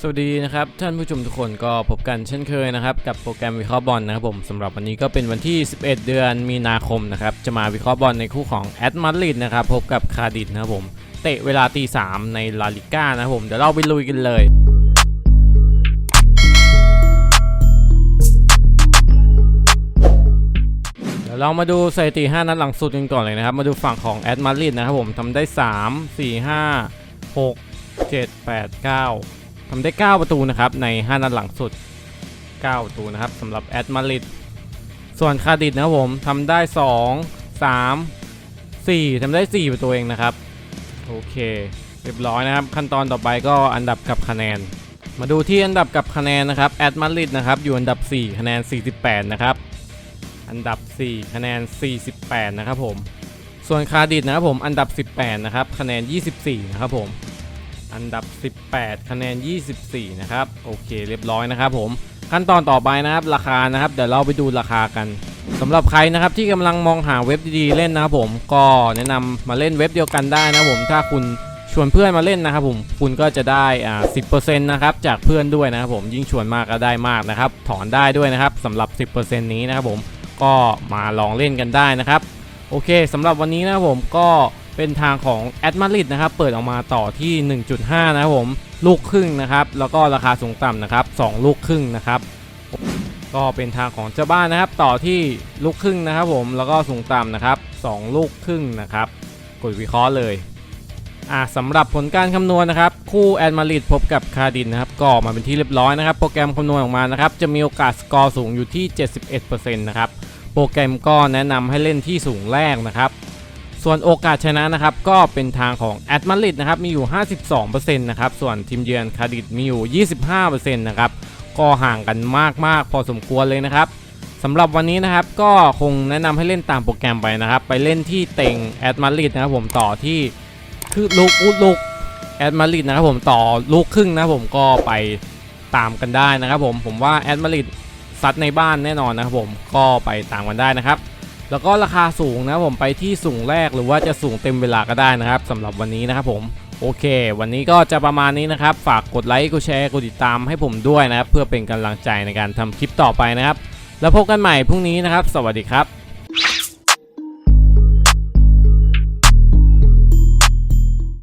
สวัสดีนะครับท่านผู้ชมทุกคนก็พบกันเช่นเคยนะครับกับโปรแกรมวิเคราะห์บอลนะครับผมสำหรับวันนี้ก็เป็นวันที่ 11 เดือนมีนาคมนะครับจะมาวิเคราะห์บอลในคู่ของแอตมาดริดนะครับพบกับคาดิสนะครับผมเตะเวลาตีสามในลาลิก้านะครับผมเดี๋ยวเราไปลุยกันเลยเดี๋ยวเรามาดูสถิติ 5 นัดหลังสุดกันก่อนเลยนะครับ มาดูฝั่งของแอตมาริดนะครับผมทำได้ 3 4 5 6 7 8 9 ทำได้ 9 ประตูนะครับใน 5 นัดหลังสุด 9 ประตูนะครับสำหรับแอตมาริดส่วนคาดิสนะผมทำได้ 2 3 4ทำได้ 4 ประตูเองนะครับ โอเคเรียบร้อยนะครับ ขั้นตอนต่อไปก็อันดับกับคะแนน มาดูที่อันดับกับคะแนนนะครับแอตมาริดนะครับอยู่อันดับ 4 คะแนน 48 นะครับ อันดับ 4 คะแนน 48 นะครับผม ส่วนคาดิสนะครับผมอันดับ 18 นะครับ คะแนน 24 นะครับผม อันดับ 18 คะแนน 24 นะครับ โอเคเรียบร้อยนะครับผมขั้นตอนต่อไปนะครับราคานะครับเดี๋ยวเราไปดูราคากันสำหรับใครนะครับที่กำลังมองหาเว็บดีๆเล่นนะครับผมก็แนะนำมาเล่นเว็บเดียวกันได้นะครับผมถ้าคุณชวนเพื่อนมาเล่นนะครับผมคุณก็จะได้อ่า10%นะครับจากเพื่อนด้วยนะครับผมยิ่งชวนมากก็ได้มากนะครับถอนได้ด้วยนะครับสำหรับ 10%นี้นะครับผมก็มาลองเล่นกันได้นะครับ โอเคสำหรับวันนี้นะครับผมก็ เป็นทางของแอดมาริดนะครับเปิดออกมาต่อที่ 1.5 นะครับผมลูกครึ่งนะครับแล้วก็ราคาสูงต่ำนะครับ2ลูกครึ่งนะครับก็เป็นทางของเจ้าบ้านนะครับต่อที่ลูกครึ่งนะครับผมแล้วก็สูงต่ำนะครับ2ลูกครึ่งนะครับกดวิเคราะห์เลยอ่าสำหรับผลการคำนวณนะครับ คู่แอดมาริดพบกับคาร์ดินนะครับก็ออกมาเป็นที่เรียบร้อยนะครับ โปรแกรมคำนวณออกมานะครับจะมีโอกาสสกอร์สูงอยู่ที่ 71%นะครับโปรแกรมก็แนะนำให้เล่นที่สูงแรกนะครับ ส่วนโอกาสชนะนะครับก็เป็นทางของแอดมาริดนะครับมีอยู่ 52%นะครับส่วนทีมเยือนคาร์ดินมีอยู่ 25%นะครับก็ห่างกันมากๆ พอสมควรเลยนะครับสำหรับวันนี้นะครับก็คงแนะนำให้เล่นตามโปรแกรมไปนะครับ ไปเล่นที่เต็งแอดมาริดนะครับผมต่อที่คือลูกอุดลูกแอดมาริดนะครับผมต่อลูกครึ่งนะผมก็ไปตามกันได้นะครับผมผมว่าแอดมาริดซัดในบ้านแน่นอนนะครับผมก็ไปตามกันได้นะครับ แล้วก็ราคาสูงนะผมไปที่สูงแรกหรือว่าจะสูงเต็มเวลาก็ได้นะครับสำหรับวันนี้นะครับผมโอเค วันนี้ก็จะประมาณนี้นะครับ ฝากกดไลค์กดแชร์กดติดตามให้ผมด้วยนะครับ เพื่อเป็นกำลังใจในการทำคลิปต่อไปนะครับ แล้วพบกันใหม่พรุ่งนี้นะครับ สวัสดีครับ